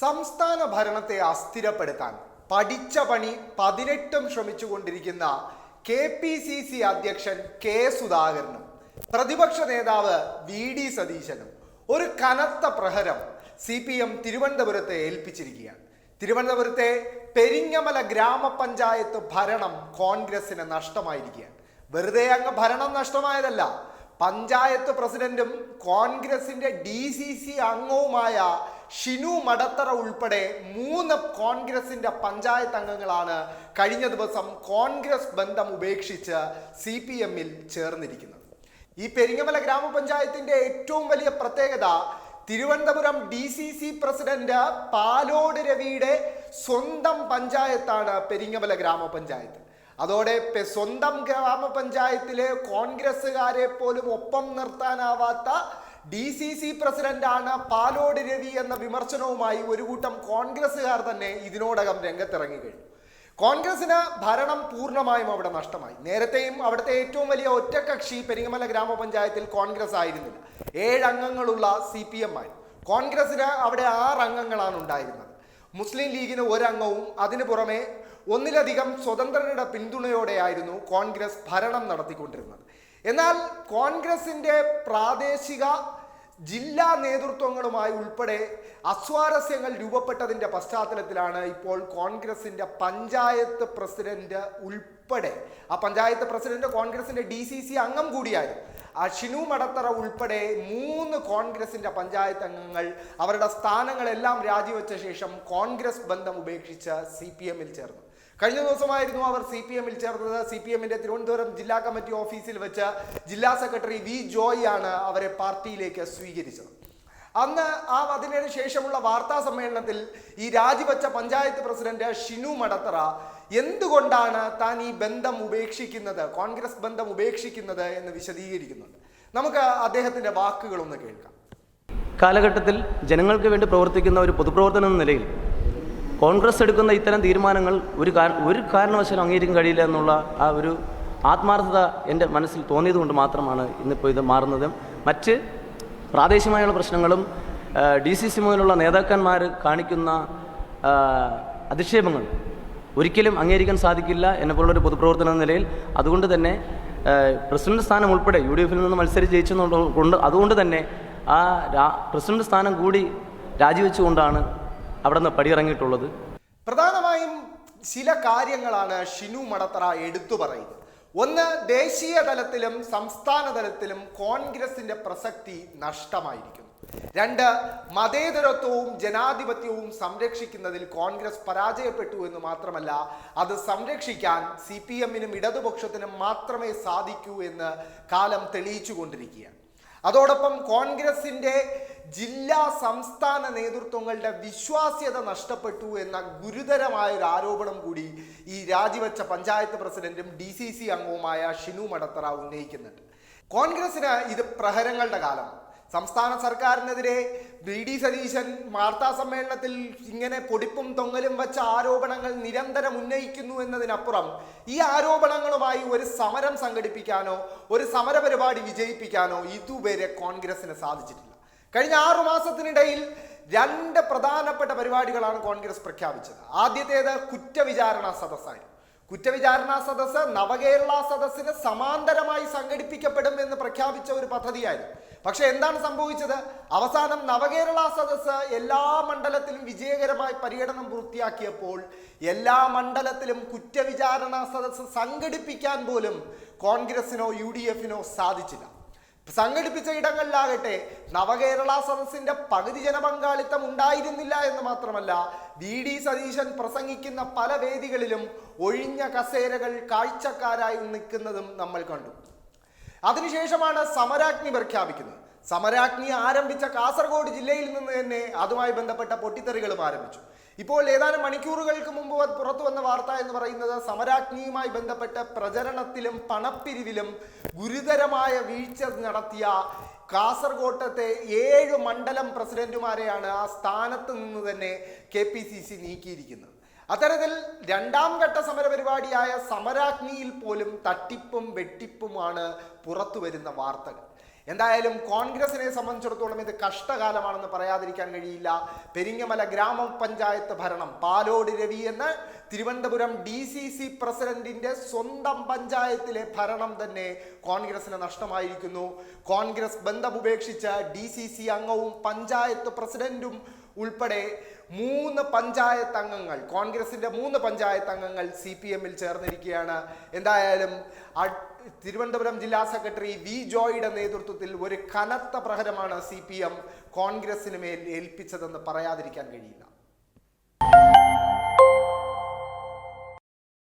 സംസ്ഥാന ഭരണത്തെ അസ്ഥിരപ്പെടുത്താൻ പഠിച്ച പണി പതിനെട്ടും ശ്രമിച്ചുകൊണ്ടിരിക്കുന്ന കെ പി സി സി അധ്യക്ഷൻ കെ സുധാകരനും പ്രതിപക്ഷ നേതാവ് വി ഡി സതീശനും ഒരു കനത്ത പ്രഹരം സി പി എം തിരുവനന്തപുരത്തെ ഏൽപ്പിച്ചിരിക്കുകയാണ്. തിരുവനന്തപുരത്തെ പെരിങ്ങമല ഗ്രാമപഞ്ചായത്ത് ഭരണം കോൺഗ്രസിന് നഷ്ടമായിരിക്കുകയാണ്. വെറുതെ അങ്ങ് ഭരണം നഷ്ടമായതല്ല പഞ്ചായത്ത് പ്രസിഡന്റും കോൺഗ്രസിന്റെ ഡി സി സി അംഗവുമായ ഷിനു മടത്തറ ഉൾപ്പെടെ മൂന്ന് കോൺഗ്രസിന്റെ പഞ്ചായത്ത് അംഗങ്ങളാണ് കഴിഞ്ഞ ദിവസം കോൺഗ്രസ് ബന്ധം ഉപേക്ഷിച്ച് സി പി എമ്മിൽ ചേർന്നിരിക്കുന്നത്. ഈ പെരിങ്ങമല ഗ്രാമപഞ്ചായത്തിന്റെ ഏറ്റവും വലിയ പ്രത്യേകത Thiruvananthapuram D C C president Palode രവിയുടെ സ്വന്തം പഞ്ചായത്താണ് പെരിങ്ങമല ഗ്രാമപഞ്ചായത്ത്. അതോടെ സ്വന്തം ഗ്രാമപഞ്ചായത്തിലെ കോൺഗ്രസ്സുകാരെ പോലും ഒപ്പം നിർത്താനാവാത്ത ഡി സി സി പ്രസിഡന്റാണ് പാലോട് രവി എന്ന വിമർശനവുമായി ഒരു കൂട്ടം കോൺഗ്രസ്സുകാർ തന്നെ ഇതിനോടകം രംഗത്തിറങ്ങി കഴിഞ്ഞു. കോൺഗ്രസിന് ഭരണം പൂർണമായും അവിടെ നഷ്ടമായി. നേരത്തെയും അവിടുത്തെ ഏറ്റവും വലിയ ഒറ്റക്കക്ഷി പെരിങ്ങമല ഗ്രാമപഞ്ചായത്തിൽ കോൺഗ്രസ് ആയിരുന്നില്ല. ഏഴ് അംഗങ്ങളുള്ള സി പി എം ആയി കോൺഗ്രസിന് അവിടെ ആറ് അംഗങ്ങളാണ് ഉണ്ടായിരുന്നത്. മുസ്ലിം ലീഗിന് ഒരംഗവും അതിനു പുറമെ ഒന്നിലധികം സ്വതന്ത്രരുടെ പിന്തുണയോടെയായിരുന്നു കോൺഗ്രസ് ഭരണം നടത്തിക്കൊണ്ടിരുന്നത്. എന്നാൽ കോൺഗ്രസിന്റെ പ്രാദേശിക ജില്ലാ നേതൃത്വങ്ങളുമായി ഉൾപ്പെടെ അസ്വാരസ്യങ്ങൾ രൂപപ്പെട്ടതിന്റെ പശ്ചാത്തലത്തിലാണ് ഇപ്പോൾ കോൺഗ്രസിന്റെ പഞ്ചായത്ത് പ്രസിഡന്റ് ഉൾപ്പെടെ. ആ പഞ്ചായത്ത് പ്രസിഡന്റ് കോൺഗ്രസിന്റെ ഡി സി സി അംഗം കൂടിയായിരുന്നു ആ ഷിനു മടത്തറ ഉൾപ്പെടെ മൂന്ന് കോൺഗ്രസിന്റെ പഞ്ചായത്ത് അംഗങ്ങൾ അവരുടെ സ്ഥാനങ്ങളെല്ലാം രാജിവെച്ച ശേഷം കോൺഗ്രസ് ബന്ധം ഉപേക്ഷിച്ച് സി ചേർന്നു. കഴിഞ്ഞ ദിവസമായിരുന്നു അവർ സി പി എമ്മിൽ ചേർന്നത്. സി പി എമ്മിന്റെ തിരുവനന്തപുരം ജില്ലാ കമ്മിറ്റി ഓഫീസിൽ വെച്ച് ജില്ലാ സെക്രട്ടറി വി ജോയ് ആണ് അവരെ പാർട്ടിയിലേക്ക് സ്വീകരിച്ചത്. അന്ന് ആ അതിനു ശേഷമുള്ള വാർത്താ സമ്മേളനത്തിൽ ഈ രാജിവെച്ച പഞ്ചായത്ത് പ്രസിഡന്റ് ഷിനു മടത്തറ എന്തുകൊണ്ടാണ് താൻ ഈ ബന്ധം ഉപേക്ഷിക്കുന്നത് കോൺഗ്രസ് ബന്ധം ഉപേക്ഷിക്കുന്നത് എന്ന് വിശദീകരിക്കുന്നുണ്ട്. നമുക്ക് അദ്ദേഹത്തിന്റെ വാക്കുകളൊന്ന് കേൾക്കാം. കാലഘട്ടത്തിൽ ജനങ്ങൾക്ക് വേണ്ടി പ്രവർത്തിക്കുന്ന ഒരു പൊതുപ്രവർത്തനം എന്ന നിലയിൽ കോൺഗ്രസ് എടുക്കുന്ന ഇത്തരം തീരുമാനങ്ങൾ ഒരു ഒരു കാരണവശാലും അംഗീകരിക്കാൻ കഴിയില്ല എന്നുള്ള ആ ഒരു ആത്മാർത്ഥത എന്റെ മനസ്സിൽ തോന്നിയതുകൊണ്ട് മാത്രമാണ് ഇന്നിപ്പോൾ ഇത് മാറുന്നത്. മറ്റ് പ്രാദേശികമായുള്ള പ്രശ്നങ്ങളും ഡി സി സി മുതലുള്ള നേതാക്കന്മാർ കാണിക്കുന്ന അധിക്ഷേപങ്ങൾ ഒരിക്കലും അംഗീകരിക്കാൻ സാധിക്കില്ല എന്നെപ്പോലുള്ളൊരു പൊതുപ്രവർത്തനം നിലയിൽ. അതുകൊണ്ട് തന്നെ പ്രസിഡന്റ് സ്ഥാനം ഉൾപ്പെടെ യു ഡി എഫിൽ നിന്ന് മത്സരിച്ച് ജയിച്ചെന്നുള്ളത് കൊണ്ട് അതുകൊണ്ട് തന്നെ ആ പ്രസിഡന്റ് സ്ഥാനം കൂടി രാജിവെച്ചുകൊണ്ടാണ് അവിടെ നിന്ന് പടിയിറങ്ങിയിട്ടുള്ളത്? പ്രധാനമായും ചില കാര്യങ്ങളാണ് ഷിനു മടത്തറ എടുത്തു പറയുന്നത്. ഒന്ന് ദേശീയ തലത്തിലും സംസ്ഥാന തലത്തിലും കോൺഗ്രസിന്റെ പ്രസക്തി നഷ്ടമായിരിക്കുന്നു. രണ്ട് മതേതരത്വവും ജനാധിപത്യവും സംരക്ഷിക്കുന്നതിൽ കോൺഗ്രസ് പരാജയപ്പെട്ടു എന്ന് മാത്രമല്ല അത് സംരക്ഷിക്കാൻ സി പി എമ്മിനും ഇടതുപക്ഷത്തിനും മാത്രമേ സാധിക്കൂ എന്ന് കാലം തെളിയിച്ചു കൊണ്ടിരിക്കുകയാണ് അതോടൊപ്പം കോൺഗ്രസിന്റെ ജില്ലാ സംസ്ഥാന നേതൃത്വങ്ങളുടെ വിശ്വാസ്യത നഷ്ടപ്പെട്ടു എന്ന ഗുരുതരമായ ഒരു ആരോപണം കൂടി ഈ രാജിവെച്ച പഞ്ചായത്ത് പ്രസിഡന്റും ഡി സി സി അംഗവുമായ ഷിനു മടത്തറ ഉന്നയിക്കുന്നുണ്ട്. കോൺഗ്രസിന് ഇത് പ്രഹരങ്ങളുടെ കാലമാണ് സംസ്ഥാന സർക്കാരിനെതിരെ വി ഡി സതീശൻ വാർത്താ സമ്മേളനത്തിൽ ഇങ്ങനെ പൊടിപ്പും തൊങ്ങലും വെച്ച ആരോപണങ്ങൾ നിരന്തരം ഉന്നയിക്കുന്നു എന്നതിനപ്പുറം ഈ ആരോപണങ്ങളുമായി ഒരു സമരം സംഘടിപ്പിക്കാനോ ഒരു സമരപരിപാടി വിജയിപ്പിക്കാനോ ഇതുവരെ കോൺഗ്രസിന് സാധിച്ചിട്ടില്ല. കഴിഞ്ഞ ആറു മാസത്തിനിടയിൽ രണ്ട് പ്രധാനപ്പെട്ട പരിപാടികളാണ് കോൺഗ്രസ് പ്രഖ്യാപിച്ചത്. ആദ്യത്തേത് കുറ്റവിചാരണ സദസ്സായിരുന്നു. കുറ്റവിചാരണ സദസ്സ് നവകേരള സദസ്സിന് സമാന്തരമായി സംഘടിപ്പിക്കപ്പെടും എന്ന് പ്രഖ്യാപിച്ച ഒരു പദ്ധതിയായിരുന്നു. പക്ഷെ എന്താണ് സംഭവിച്ചത്? അവസാനം നവകേരള സദസ്സ് എല്ലാ മണ്ഡലത്തിലും വിജയകരമായി പര്യടനം പൂർത്തിയാക്കിയപ്പോൾ എല്ലാ മണ്ഡലത്തിലും കുറ്റവിചാരണ സദസ്സ് സംഘടിപ്പിക്കാൻ പോലും കോൺഗ്രസിനോ യു സാധിച്ചില്ല. സംഘടിപ്പിച്ച ഇടങ്ങളിലാകട്ടെ നവകേരള സദസ്സിന്റെ പകുതി ജനപങ്കാളിത്തം ഉണ്ടായിരുന്നില്ല എന്ന് മാത്രമല്ല വി ഡി സതീശൻ പ്രസംഗിക്കുന്ന പല വേദികളിലും ഒഴിഞ്ഞ കസേരകൾ കാഴ്ചക്കാരായി നിൽക്കുന്നതും നമ്മൾ കണ്ടു. അതിനുശേഷമാണ് സമരാജ്ഞി പ്രഖ്യാപിക്കുന്നത്. സമരാജ്ഞി ആരംഭിച്ച കാസർഗോഡ് ജില്ലയിൽ നിന്ന് തന്നെ അതുമായി ബന്ധപ്പെട്ട പൊട്ടിത്തെറികളും ആരംഭിച്ചു. ഇപ്പോൾ ഏതാനും മണിക്കൂറുകൾക്ക് മുമ്പ് പുറത്തു വന്ന വാർത്ത എന്ന് പറയുന്നത് സമരാഗ്നിയുമായി ബന്ധപ്പെട്ട പ്രചരണത്തിലും പണപ്പിരിവിലും ഗുരുതരമായ വീഴ്ച നടത്തിയ കാസർകോട്ടത്തെ ഏഴ് മണ്ഡലം പ്രസിഡന്റുമാരെയാണ് ആ സ്ഥാനത്ത് നിന്ന് തന്നെ കെ പി സി സി നീക്കിയിരിക്കുന്നത്. അത്തരത്തിൽ രണ്ടാം ഘട്ട സമരപരിപാടിയായ സമരാഗ്നിയിൽ പോലും തട്ടിപ്പും വെട്ടിപ്പുമാണ് പുറത്തു വരുന്ന വാർത്തകൾ. എന്തായാലും കോൺഗ്രസിനെ സംബന്ധിച്ചിടത്തോളം ഇത് കഷ്ടകാലമാണെന്ന് പറയാതിരിക്കാൻ കഴിയില്ല. പെരിങ്ങമല ഗ്രാമപഞ്ചായത്ത് ഭരണം പാലോട് രവി എന്ന് തിരുവനന്തപുരം ഡി സി സി പ്രസിഡന്റിന്റെ സ്വന്തം പഞ്ചായത്തിലെ ഭരണം തന്നെ കോൺഗ്രസിന് നഷ്ടമായിരിക്കുന്നു. കോൺഗ്രസ് ബന്ധമുപേക്ഷിച്ച് ഡി സി സി അംഗവും പഞ്ചായത്ത് പ്രസിഡന്റും ഉൾപ്പെടെ മൂന്ന് പഞ്ചായത്ത് അംഗങ്ങൾ കോൺഗ്രസിന്റെ മൂന്ന് പഞ്ചായത്ത് അംഗങ്ങൾ സി പി എമ്മിൽ ചേർന്നിരിക്കുകയാണ്. എന്തായാലും തിരുവനന്തപുരം ജില്ലാ സെക്രട്ടറി വി ജോയിയുടെ നേതൃത്വത്തിൽ ഒരു കനത്ത പ്രഹരമാണ് സി പി എം കോൺഗ്രസിന് മേൽ ഏൽപ്പിച്ചതെന്ന് പറയാതിരിക്കാൻ കഴിയില്ല.